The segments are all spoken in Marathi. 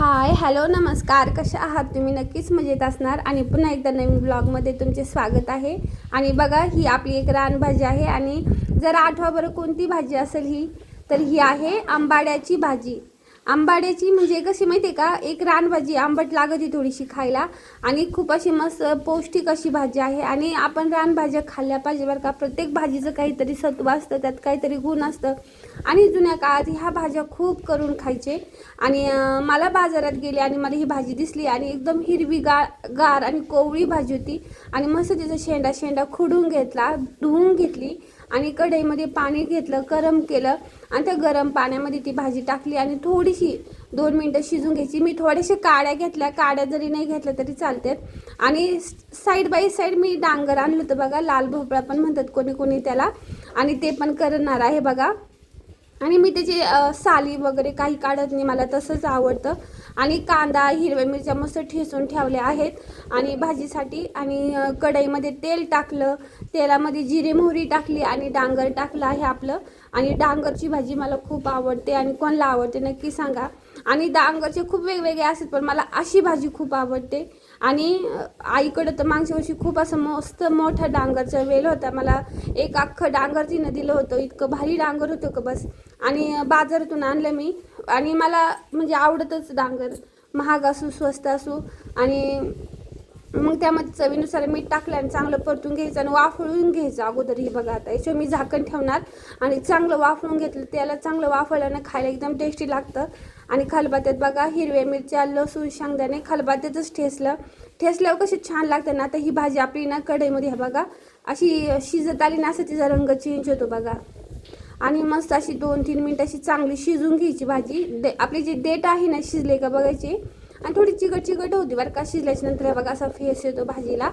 हाय हॅलो नमस्कार. कसे आहात? तुम्ही नक्कीच मजेत असणार. आणि पुन्हा एकदा नवीन ब्लॉगमध्ये तुमचे स्वागत आहे. आणि बघा ही आपली एक रानभाजी आहे. आणि जर आठवा बरं कोणती भाजी असेल ही तर ही आहे आंबाड्याची भाजी. आंबाड्याची म्हणजे कशी माहिती आहे का? एक रानभाजी आंबट लागत थोडीशी खायला. आणि खूप अशी मस्त पौष्टिक अशी भाजी आहे. आणि आपण रानभाज्या खाल्ल्या पाहिजे बरं का? प्रत्येक भाजीचं काहीतरी सत्व असतं त्यात काहीतरी गुण असतं. आणि जुन्या काळात ह्या भाज्या खूप करून खायचे. आणि मला बाजारात गेले आणि मला ही भाजी दिसली आणि एकदम हिरवी गार गार आणि कोवळी भाजी होती. आणि मस्त तिचा शेंडा शेंडा खुडून घेतला धुवून घेतली आणि कढईमध्ये पाणी घेतलं गरम केलं आणि त्या गरम पाण्यामध्ये ती भाजी टाकली आणि थोडीशी दोन मिनटं शिजून घ्यायची. मी थोडेसे काड्या घेतल्या काड्या जरी नाही घेतल्या तरी चालतात आणि साईड बाय साईड मी डांगर आणलं होतं बघा लाल भोपळा पण म्हणतात कोणी कोणी त्याला. आणि ते पण करणार आहे बघा. आणि मी त्याची साली वगैरे काही काढत नाही मला तसंच आवडतं. आणि कांदा हिरव्या मिरच्या मस्त ठेसून ठेवल्या आहेत. आणि भाजीसाठी आणि कढईमध्ये तेल टाकलं. तेलामध्ये जिरे मोहरी टाकली आणि डांगर टाकलं आहे आपलं. आणि डांगरची भाजी मला खूप आवडते आणि कोणाला आवडते नक्की सांगा. आणि डांगरचे खूप वेगवेगळे असतात पण मला अशी भाजी खूप आवडते. आणि आईकडं तर मागच्या वर्षी खूप असं मस्त मोठा डांगरचा वेल होता. मला एक अख्खं डांगर तिनं दिलं होतं. इतकं भारी डांगर होतं का बस. आणि बाजारातून आणलं मी. आणि मला म्हणजे आवडतच डांगर. महाग असू स्वस्त असू. आणि मग त्यामध्ये चवीनुसार मीठ टाकलं आणि चांगलं परतून घ्यायचं आणि वाफळून घ्यायचं अगोदर. हे बघा आता याच्यावर मी झाकण ठेवणार. आणि चांगलं वाफळून घेतलं त्याला चांगलं वाफळल्यानं खायला एकदम टेस्टी लागतं. आणि खलबात्यात बघा हिरव्या मिरच्या लसूण शेंगदाणे खलबात्यातच ठेसलं ठेसल्यावर कशी छान लागतं ना आता ही भाजी आपली ना कढईमध्ये बघा. अशी शिजत आली ना असं तिचा रंग चेंज होतो बघा. आणि मस्त अशी दोन तीन मिनिट अशी चांगली शिजून घ्यायची भाजी. दे आपली जी देठ आहे ना शिजले का बघायची? आणि थोडी चिकट चिकट होती बरं का शिजल्याच्या नंतर बघा असा फेस येतो भाजीला.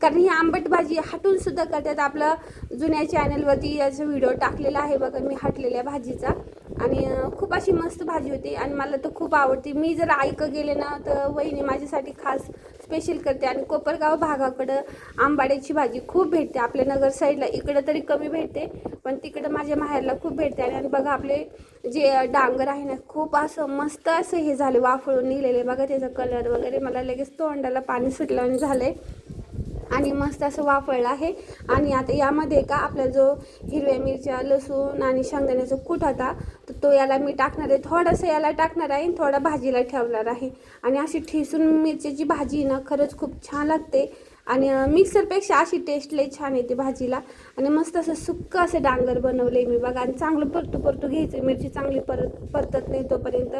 कारण ही आंबट भाजी हटून सुद्धा करतात आपलं जुन्या चॅनलवरती याचा व्हिडिओ टाकलेला आहे बघा मी हटलेल्या भाजीचा. आणि खूप अशी मस्त भाजी होती आणि मला तर खूप आवडते. मी जर ऐकं गेले ना तर वहिनी माझ्यासाठी खास स्पेशल करते. आणि कोपरगाव भागाकडं आंबाड्याची भाजी खूप भेटते. आपल्या नगर साईडला इकडं तरी कमी भेटते पण तिकडं माझ्या माहेरला खूप भेटते. आणि बघा आपले जे डांगर आहे ना खूप असं मस्त असं हे झाले वाफळून निघलेले. बघा त्याचा कलर वगैरे मला लगेच तोंडाला पाणी सुटलं आणि झालं आहे आणि मस्त असं वाफळलं आहे. आणि आता यामध्ये का आपला जो हिरव्या मिरच्या लसूण आणि शेंगदाण्याचा कूट होता तर तो याला मी टाकणार आहे. थोडंसं याला टाकणार आहे आणि थोडा भाजीला ठेवणार आहे. आणि अशी ठेसून मिरच्याची भाजी ना खरंच खूप छान लागते. आणि मिक्सरपेक्षा अशी टेस्ट लई छान येते भाजीला. आणि मस्त असं सुक्क असं डांगर बनवले मी बघा. आणि चांगलं परतू परतू घ्यायचं. मिरची चांगली परत परतत नाही तोपर्यंत.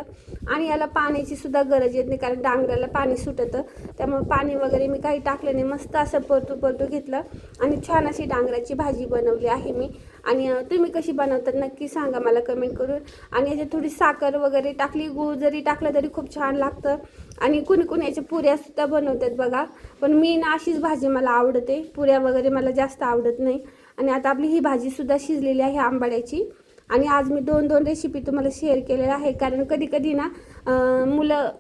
आणि याला पाण्याची सुद्धा गरज येत नाही कारण डांगराला पाणी सुटतं. त्यामुळे पाणी वगैरे मी काही टाकलं नाही. मस्त असं परतू परतू घेतलं. आणि छान अशी डांगराची भाजी बनवली आहे मी. आणि तुम्ही कशी बनवतात नक्की सांगा मला कमेंट करून. आणि याच्यात थोडी साखर वगैरे टाकली. गूळ जरी टाकलं तरी खूप छान लागतं. आणि कुणी कुणी याच्या पुऱ्या सुद्धा बनवतात बघा. पण मी ना अशीच भाजी मला आवडते. पुऱ्या वगैरे मला जास्त आवडत नाही. आणि आता आपली ही भाजी सुद्धा शिजलेली आहे आंबाड्याची. आणि आज मी दोन दोन रेसिपी तुम्हाला शेअर केलेल्या आहे कारण कधी कधी ना मुलं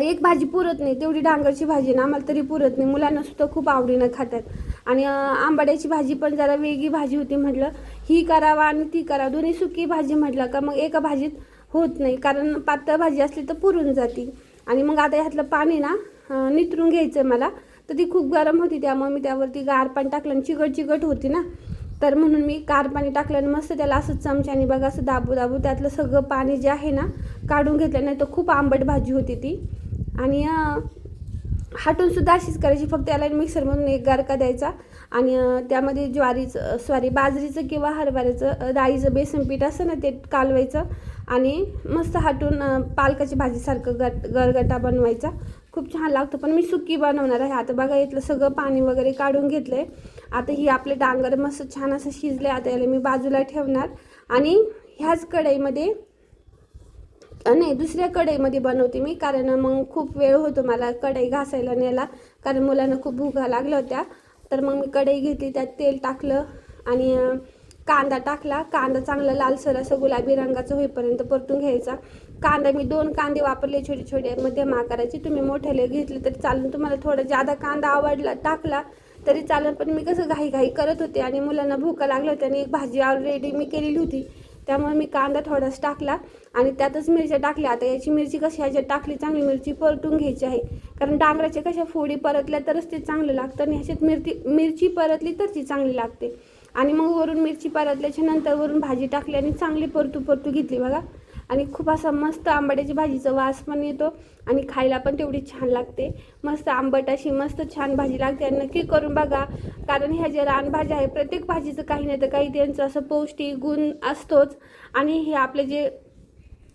एक भाजी पुरत नाही. तेवढी डांगरची भाजी ना आम्हाला तरी पुरत नाही. मुलांना सुद्धा खूप आवडीनं खातात. आणि आंबाड्याची भाजी पण जरा वेगळी भाजी होती म्हटलं. ही करावा आणि ती करा दोन्ही सुकी भाजी म्हटलं का मग एका भाजीत होत नाही. कारण पातळ भाजी असली तर पुरून जाती. आणि मग आता ह्यातलं पाणी ना नितरून घ्यायचं मला. तर ती खूप गरम होती त्यामुळे मी त्यावरती गार पाणी टाकलं आणि चिकट चिकट होती ना. तर म्हणून मी गार पाणी टाकलं आणि मस्त त्याला असं चमच्याने बघा असं दाबू दाबू त्यातलं सगळं पाणी जे आहे ना काढून घेतलं. नाही तर खूप आंबट भाजी होती ती. आणि हाटूनसुद्धा हाटून सुद्धा अशीच करायची. फक्त याला मिक्सरमधून एक गारका द्यायचा आणि त्यामध्ये ज्वारीचं सॉरी बाजरीचं किंवा हरभऱ्याचं डाळीचं बेसन पीठ असं ना ते कालवायचं आणि मस्त हाटून पालकाची भाजीसारखं गट गरगटा बनवायचा. खूप छान लागतो. पण मी सुकी बनवणार आहे. आता बघा इथलं सगळं पाणी वगैरे काढून घेतलं आहे आता ही आपले डांगर मस्त छान असं शिजले. आता याला मी बाजूला ठेवणार. आणि ह्याच कढईमध्ये नाही दुसऱ्या कढईमध्ये बनवते मी कारण मग खूप वेळ होतो मला कढई घासायला न्यायला कारण मुलांना खूप भूका लागल्या होत्या. तर मग मी कढई घेतली त्यात तेल टाकलं आणि कांदा टाकला. कांदा चांगला लालसर असं गुलाबी रंगाचं होईपर्यंत परतून घ्यायचा. कांदा मी दोन कांदे वापरले छोटे छोटे मध्यम आकाराचे तुम्ही मोठ्याला घेतले तरी चालून तुम्हाला थोडा जादा कांदा आवडला टाकला तरी चालेल. पण मी कसं घाई घाई करत होते आणि मुलांना भूका लागल्या होत्या आणि एक भाजी ऑलरेडी मी केलेली होती. त्यामुळे मी कांदा थोडासा टाकला. आणि त्यातच मिरच्या टाकल्या. आता याची मिरची कशी ह्याच्यात टाकली चांगली मिरची परतून घ्यायची आहे. कारण डांगराच्या कशा फोडी परतल्या तरच ते चांगलं लागतं आणि ह्याच्यात मिरची मिरची परतली तर ती चांगली लागते. आणि मग वरून मिरची परतल्याच्या नंतर वरून भाजी टाकली आणि चांगली परतू परतू घेतली बघा. आणि खूप असा मस्त आंबाड्याची भाजीचा वास पण येतो आणि खायला पण तेवढी छान लागते. मस्त आंबट अशी मस्त छान भाजी लागते. आणि नक्की करून बघा. कारण ह्या ज्या रानभाज्या आहे प्रत्येक भाजीचं काही नाही तर काही त्यांचं असं पौष्टिक गुण असतोच. आणि हे आपले जे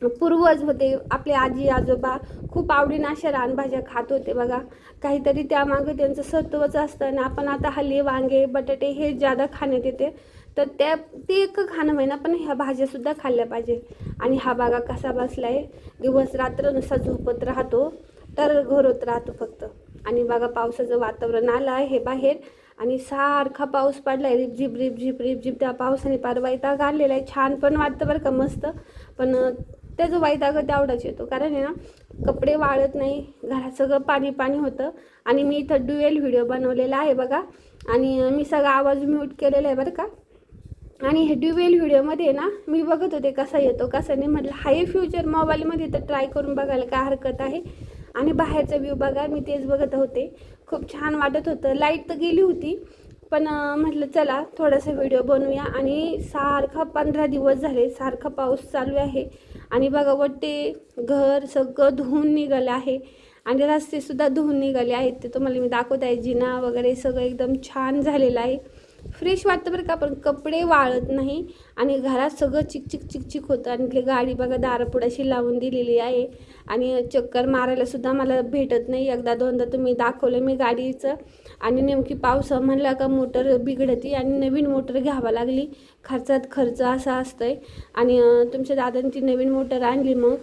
पूर्वज होते आपले आजी आजोबा खूप आवडीनं अशा रानभाज्या खात होते बघा. काहीतरी त्यामागं त्यांचं सत्वच असतं आणि आपण आता हल्ली वांगे बटाटे हे ज्यादा खाण्यात येते तर त्या ते एक खाणं होईना पण ह्या भाज्यासुद्धा खाल्ल्या पाहिजे. आणि हा बागा कसा बसला आहे दिवस रात्र नुसा झोपत राहतो तर घोरत राहतो फक्त. आणि बघा पावसाचं वातावरण आलं आहे हे बाहेर आणि सारखा पाऊस पडलाय रिपझिप रिपझिप रिपझिप त्या पावसाने पार वैताग गाडलेला आहे. छान पण वाटतं बरं का मस्त. पण अं, वाईट अगं तेवढाच येतो कारण आहे ना कपडे वाळत नाही घरात सगळं पाणी पाणी होतं. आणि मी इथं ड्युएल व्हिडिओ बनवलेला आहे बघा. आणि मी सगळा आवाज म्यूट केलेला आहे बरं का. आणि हे ड्युएल व्हिडिओमध्ये ना मी बघत होते कसा येतो कसा नाही. म्हटलं हाय फ्युचर मोबाईलमध्ये तर ट्राय करून बघायला काय हरकत आहे. आणि बाहेरचा व्ह्यू बघा मी तेच बघत होते. खूप छान वाटत होतं. लाइट तर गेली होती. पण म्हटलं चला थोडासा व्हिडिओ बनवूया. आणि सारखा पंधरा दिवस झाले सारखा पाऊस चालू आहे. आणि बघा वाटते घर सगळं धुवून निघालं आहे. आणि रस्तेसुद्धा धुवून निघाले आहेत. ते तुम्हाला मी दाखवत आहे. जिना वगैरे सगळं एकदम छान झालेलं आहे. फ्रेश वाटतं बरं का पण कपडे वाळत नाही आणि घरात सगळं चिकचिक चिकचिक होतं. आणि इथली गाडी बघा दारापुडाशी लावून दिलेली आहे. आणि चक्कर मारायला सुद्धा मला भेटत नाही. एकदा दोनदा तुम्ही दाखवलं मी गाडीचं. आणि नेमकी पाऊस म्हणला का मोटर बिघडती आणि नवीन मोटर घ्यावा लागली. खर्चात खर्च असा असतंय. आणि तुमच्या दादांची नवीन मोटर आणली मग.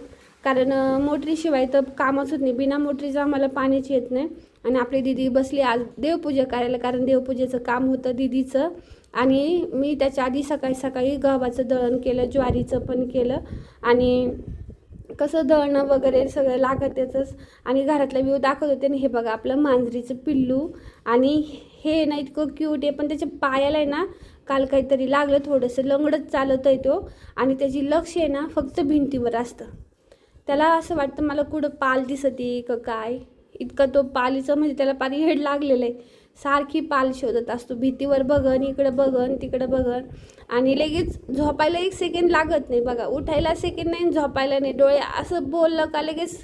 कारण मोटरीशिवाय तर कामच होत नाही. बिना मोटरीचं आम्हाला पाणीच येत नाही. आणि आपली दिदी बसली आज देवपूजा करायला कारण देवपूजेचं काम होतं दिदीचं. आणि मी त्याच्या आधी सकाळी सकाळी गव्हाचं दळण केलं ज्वारीचं पण केलं. आणि कसं दळणं वगैरे सगळं लागत त्याचंच. आणि घरातला व्ह्यू दाखवत होते आणि हे बघा आपलं मांजरीचं पिल्लू. आणि हे ना इतकं क्यूट आहे पण त्याच्या पायाला आहे ना काल काहीतरी लागलं थोडंसं लंगडत चालत आहे तो. आणि त्याची लक्ष आहे ना फक्त भिंतीवर असतं. त्याला असं वाटतं मला कुठं पाल दिसते का काय? इतकं तो पालीचं म्हणजे त्याला पाणी हेड लागलेलं आहे. सारखी पाल शोधत असतो. भीतीवर बघन इकडं बघन तिकडं बघन. आणि लगेच झोपायला एक सेकंड लागत नाही बघा. उठायला सेकंड नाही झोपायला नाही. डोळे असं बोललं का लगेच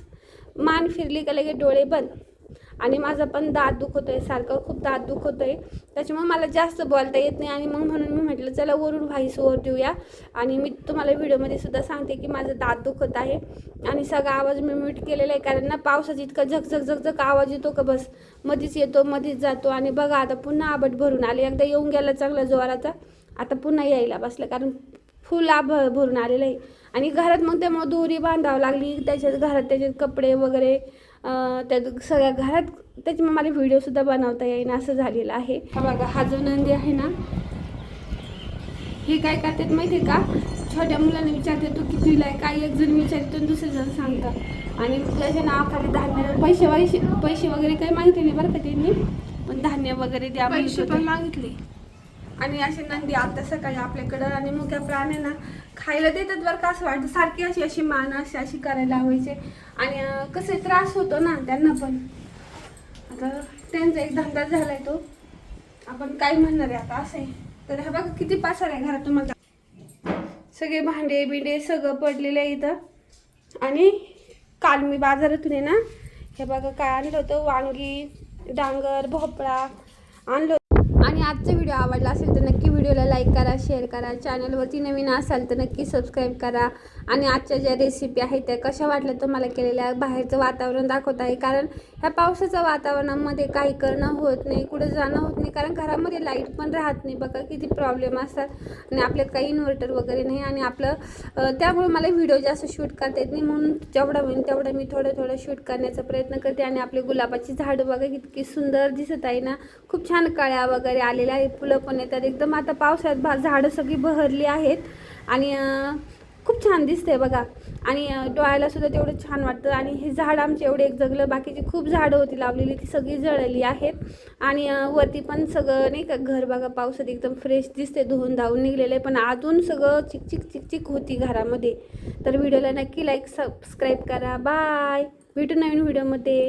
मान फिरली का लगेच डोळे बंद. आणि माझं पण दात दुखत आहे सारखं खूप दात दुखत आहे त्याच्यामुळे मला जास्त बोलता येत नाही आणि मग म्हणून मी म्हटलं चला वरून व्हाईस देऊया. आणि मी तुम्हाला व्हिडिओमध्ये सुद्धा सांगते की माझं दात दुखत आहे. आणि सगळा आवाज मी म्यूट केलेला आहे कारण ना पावसाचा इतका झकझक झकझक आवाज येतो का बस? मधीच येतो मधीच जातो. आणि बघा आता पुन्हा आबट भरून आले. एकदा येऊन गेला चांगला जोराचा. आता पुन्हा यायला बसलं कारण फुल आभ भरून आलेलं आहे. आणि घरात मग त्यामुळे दोरी बांधावं लागली. त्याच्यात घरात त्याच्यात कपडे वगैरे त्या त्यात सगळ्या घरात त्याची मला व्हिडिओसुद्धा बनवता येईन असं झालेलं आहे. हा बघा हा जो नंदी आहे ना हे काय करतात माहिती आहे का? छोट्या मुलांना विचारते तू की आहे? काही एक जण विचारतो आणि दुसरे जण सांगतात. आणि त्याच्या नावाखाली धान्य पैसे पैसे पैसे वगैरे काही माहिती नाही बरं का त्यांनी. पण धान्य वगैरे द्या पैसे पण मागितले. आणि अशी नंदी आता सकाळी आपल्याकडं आणि मुक्या प्राण्यांना खायला देतात बरं का असं वाटतं. सारखी अशी अशी मान अशी अशी करायला लावायचे. आणि कसे त्रास होतो ना त्यांना पण. आता त्यांचा एक धंदा झालाय तो. आपण काय म्हणणार आहे आता असं आहे. तर हा बघा किती पासार आहे घरात तुम्हाला. सगळे भांडे बिंडे सगळं पडलेलं आहे इथं. आणि काल मी बाजारातून आहे ना हे बघा काय आणलं होतं? वांगी डांगर भोपळा आणलं आणि आजचा व्हिडिओ आवडला असेल तर नक्की व्हिडिओला लाईक करा शेअर करा. चॅनलवरती नवीन असाल तर नक्की सबस्क्राईब करा. आणि आजच्या ज्या रेसिपी आहेत त्या कशा वाटल्या तुम्हाला केलेल्या बाहेरचं वातावरण दाखवत आहे. कारण ह्या पावसाच्या वातावरणामध्ये काही करणं होत नाही कुठं जाणं होत नाही. कारण घरामध्ये लाइट पण राहत नाही. बघा किती प्रॉब्लेम असतात. आणि आपल्यात काही इन्व्हर्टर वगैरे नाही. आणि आपलं त्यामुळे मला व्हिडिओ जास्त शूट करता येत नाही. म्हणून जेवढा होईल तेवढं मी थोडं थोडं शूट करण्याचा प्रयत्न करते. आणि आपले गुलाबाची झाडं बघा कितकी सुंदर दिसत आहे ना. खूप छान कळ्या वगैरे आलेल्या आहेत. फुलं पण येतात. एकदम आता पावसाळ्यात भा झाडं सगळी बहरली आहेत. आणि खूप छान दिसते बघा. आणि डोळ्याला सुद्धा तेवढं छान वाटतं. आणि हे झाड आमचे एवढे एक जगलं. बाकीची खूप झाडं होती लावलेली. ती सगळी जळली आहेत. आणि वरती पण सगळं नाही का घर बघा. पावसात एकदम फ्रेश दिसते धुवून धावून निघलेलं आहे पण अजून सगळं चिकचिक चिकचिक होती घरामध्ये. तर व्हिडिओला नक्की लाईक सबस्क्राईब करा. बाय भेटू नवीन व्हिडिओमध्ये.